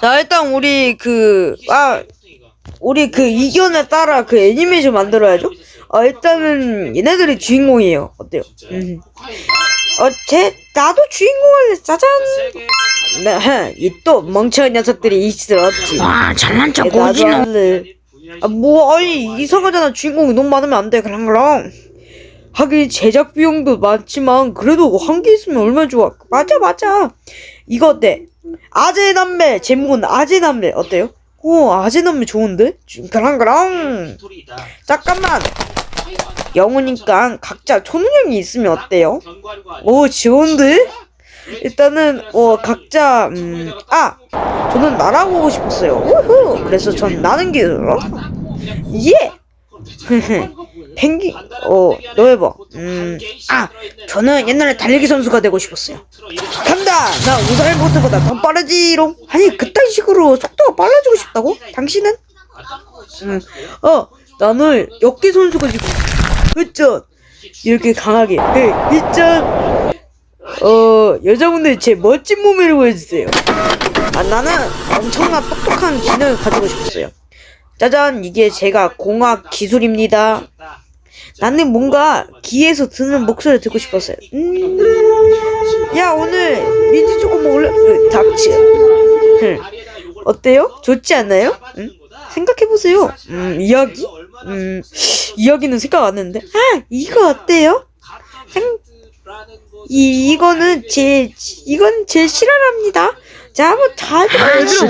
자 일단 우리 그아 우리 그 이견에 따라 그 애니메이션 만들어야죠. 아 일단은 얘네들이 주인공이에요. 어때요? 음. 어제 나도 주인공 할래. 짜잔. 네, 이또 멍청한 녀석들이 있었지. 와 잘난 척 오지는. 아뭐 아니 이상하잖아 주인공이 너무 많으면 안 돼 그냥 그럼. 하긴 제작 비용도 많지만 그래도 한 개 있으면 얼마나 좋아. 맞아 맞아. 이거 어때? 아재 남매 제목은 아재 남매 어때요? 오 아재 남매 좋은데? 그랑 그랑. 잠깐만. 영우니까 각자 초능력이 있으면 어때요? 오 좋은데? 일단은 어 각자 음 아 저는 날아보고 싶었어요. 우후. 그래서 전 나는 길로 예. 펭귄 어너 해봐. 음아 저는 옛날에 달리기 선수가 되고 싶었어요. 간다. 나 우사일보트보다 더 빠르지롱. 아니 그딴 식으로 속도가 빨라지고 싶다고? 당신은? 음, 어 나는 역기 선수가 지고 으쩌 이렇게 강하게 으쩌 어 여자분들 제 멋진 몸매를 보여주세요. 아 나는 엄청난 똑똑한 기능을 가지고 싶었어요. 짜잔 이게 제가 공학 기술입니다. 나는 뭔가 귀에서 듣는 목소리를 듣고 싶었어요. 음, 야 오늘 민트 초코 먹을래? 으, 닥치. 흠. 어때요? 좋지 않나요? 응? 생각해보세요. 음 이야기? 음 이야기는 생각 안 했는데. 아 이거 어때요? 생- 이 이거는 제 이건 제 실화랍니다. 자 한번 다 아, 소리.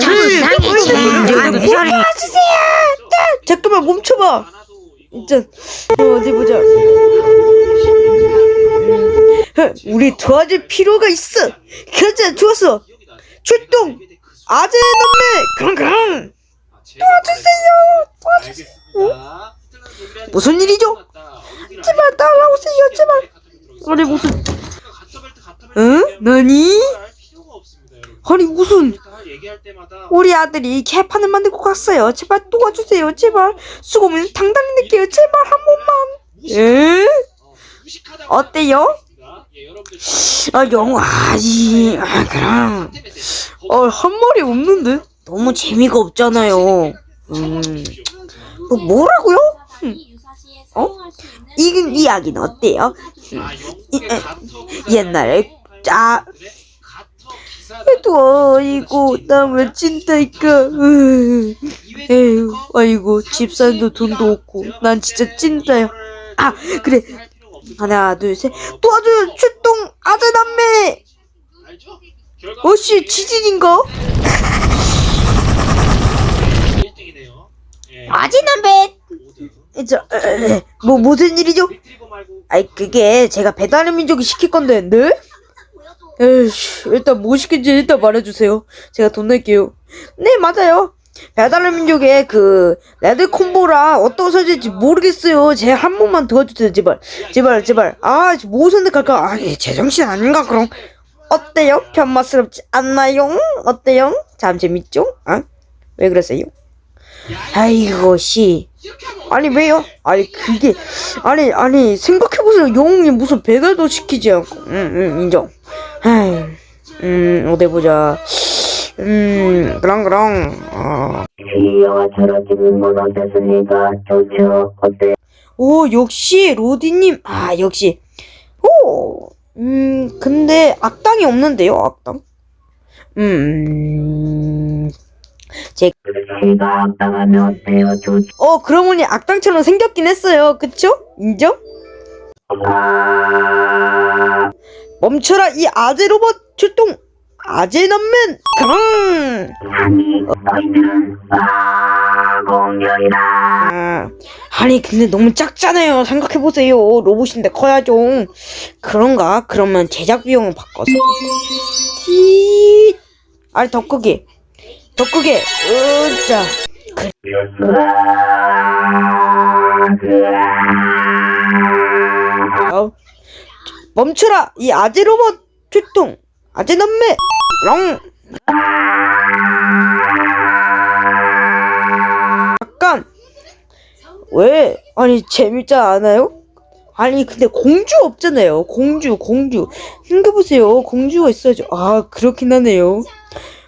잠깐만 멈춰봐. 진짜 어, 어디 보자. 음, 우리 도와줄 필요가 있어. 가자 좋았어. 출동. 아재 남매 그랑그랑. 도와주세요. 도와주세요. 무슨 일이죠? 제발 따라오세요 제발. 아니 무슨 응? 너니? 아니 무슨 우리 아들이 개판을 만들고 갔어요. 제발 도와주세요. 제발 수고면 당당히 낼게요. 제발 한 번만. 에? 어때요? 아 영화 이 아, 그럼 어한 말이 없는데 너무 재미가 없잖아요. 음. 뭐 뭐라고요? 어? 이 이야기는 어때요? 이, 에, 옛날에 짜 해도 아이고 나왜 찐다니까. 으, 에휴 아이고 집사람도 돈도 없고. 난 진짜 찐다요. 아 그래. 하나 둘 셋. 도와줘요 출동 아재 남매. 어씨 지진인가? 아지 남배 저, 에, 에, 뭐 무슨 일이죠? 아이 그게 제가 배달의 민족이 시킬 건데 네? 에이씨 일단 뭐 시킨지 일단 말해주세요 제가 돈 낼게요 네 맞아요 배달의 민족의 그 레드 콤보라 어떤 소리인지 모르겠어요 제 한 번만 도와주세요 제발 제발 제발 아 뭐 선택할까 아니 제정신 아닌가 그럼 어때요? 편맛스럽지 않나요? 어때요? 참 재밌죠? 아? 왜 그러세요? 아이고 씨 아니 왜요? 아니 그게 아니 아니 생각해보세요 영웅이 무슨 배달도 시키지 않고 응 응 인정 아이 음 어디 보자 음 그랑 그랑 어. 영화 저렇게는 건 어땠습니까? 좋죠. 어때? 오 역시 로디님 아 역시 오 음 근데 악당이 없는데요 악당 음 제가 악당하면 어때요? 좋죠. 어, 그러고 보니 악당처럼 생겼긴 했어요. 그쵸? 인정? 아, 멈춰라, 이 아재 로봇 출동! 아재 남맨! 그랑! 아니, 너희들은 아, 공격이다. 아, 아니, 근데 너무 작잖아요. 생각해보세요. 로봇인데 커야죠. 그런가? 그러면 제작 비용을 바꿔서. 티 아니, 더 크게. 더 크게. 으짜. 어. 멈춰라! 이 아재 로봇 출동! 아재 남매! 랑! 잠깐! 왜? 아니, 재밌지 않아요? 아니, 근데 공주 없잖아요. 공주, 공주. 생각해보세요. 공주가 있어야죠. 아, 그렇긴 하네요.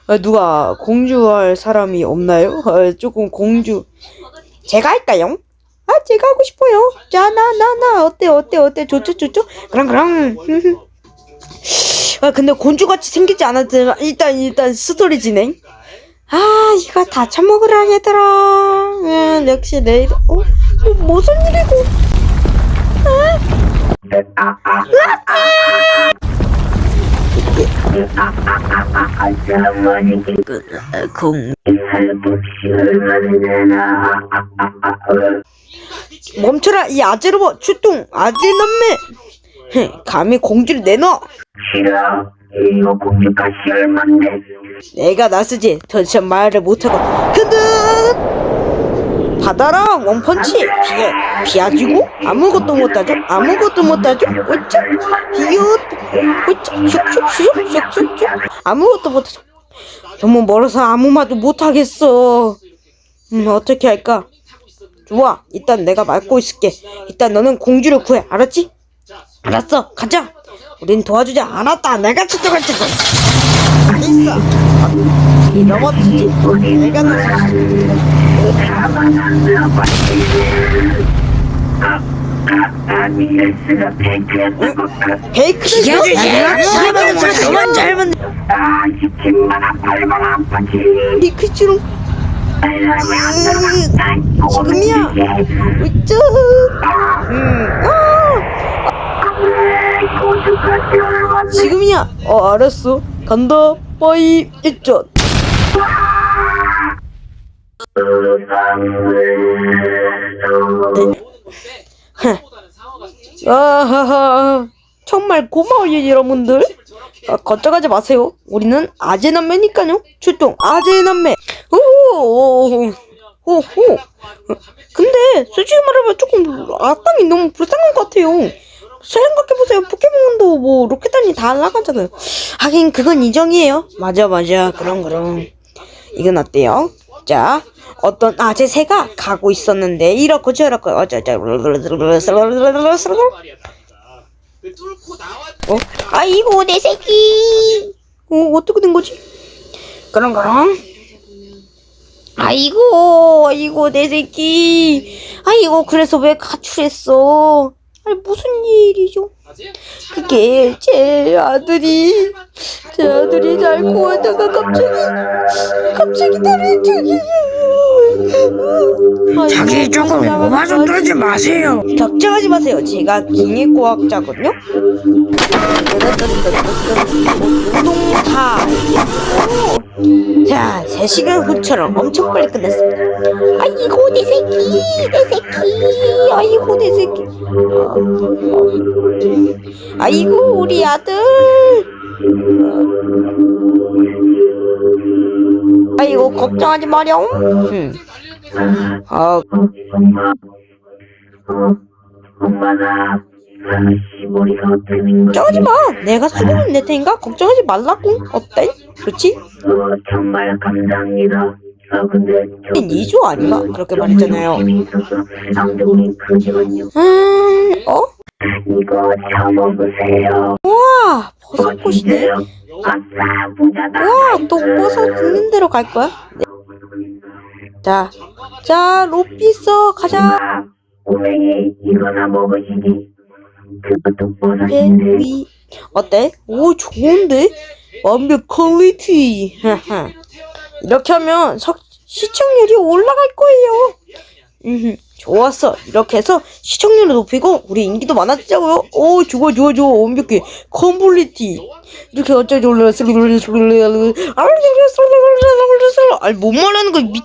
아, 누가 공주 할 사람이 없나요? 아, 조금 공주 제가 할까요? 아 제가 하고 싶어요. 자나 나 나 어때 어때 어때 좋죠 좋죠 그럼 그럼. 아 근데 공주같이 생기지 않았지만 일단 일단 스토리 진행. 아 이거 다 처먹으라 얘들아. 음, 역시 내일 어? 어 무슨 일이고? 공 멈춰라 이 아재로버 출동. 아재 남매. 헤, 감히 공주를 내놔. 싫어. 이거 공주값이 얼만데? 내가 나서지. 더 이상 말을 못하고. 그득 받아라 원펀치. 피해 피하지고 아무것도 못하죠? 아무것도 못하죠? 어쩌? 히읗! 어쩌? 슉슉슉슉슉슉. 아무것도 못하죠 너무 멀어서 아무 말도 못하겠어. 음 어떻게 할까? 좋아 일단 내가 막고 있을게. 일단 너는 공주를 구해 알았지? 알았어 가자. 우린 도와주자 알았다. 내가 추적할 테고 있어. 이 넘어지지? 내가 나서 그만 잘못 아, 시침마나 팔마나 아파지. 베이크처럼 지금이야. 으쌰 음, 얼만데? 지금이야. 어 알았어. 간다. 빠이. 있죠 아하하. 정말 고마워요 여러분들. 아, 걱정하지 마세요. 우리는 아재 남매니까요. 출동. 아재 남매. 오호 오호 근데 솔직히 말하면 조금 악당이 너무 불쌍한 것 같아요. 생각해보세요. 포켓몬도 뭐 로켓단이 다 날아가잖아요. 하긴 그건 인정이에요. 맞아 맞아. 그럼 그럼. 이건 어때요? 자 어떤 아재 새가 가고 있었는데 이렇고 저렇고 어쩌저 어? 아이고 내 새끼 어 어떻게 된 거지? 그럼 그럼 아이고 아이고 내 새끼 아이고 그래서 왜 가출했어 아니 무슨 일이죠? 그게 제 아들이 제 아들이 잘 구하다가 갑자기 갑자기 나를 저기 자기 조금 오바 좀 떨지 마세요. 걱정하지 마세요. 제가 기계과학자거든요. 우동타. 자, 3시간 후처럼 엄청 빨리 끝냈습니다. 아이고, 내 새끼, 내 새끼, 아이고, 내 새끼. 아이고, 우리 아들. 아이고, 걱정하지 마렴. 음. 아? 걱정하지 마. 내가 수고는 낼 테니까 걱정하지 말라고. 어때? 좋지? 어, 정말 감사합니다. 아 근데 저 2조 아닌가? 그렇게 말했잖아요. 음, 어? 와, 버섯꽃이네. 와, 또 버섯 있는 대로 갈 거야? 네. 자, 자, 로피서 가자. 어때? 오, 좋은데? 완벽 퀄리티. 이렇게 하면 석, 시청률이 올라갈 거예요. 음, 좋았어. 이렇게 해서 시청률을 높이고 우리 인기도 많아지자고요. 오, 좋아, 좋아, 좋아. 완벽해. 컴플리티. 이렇게 어쩌지 올라 아니, 못 말하는 거 미쳐.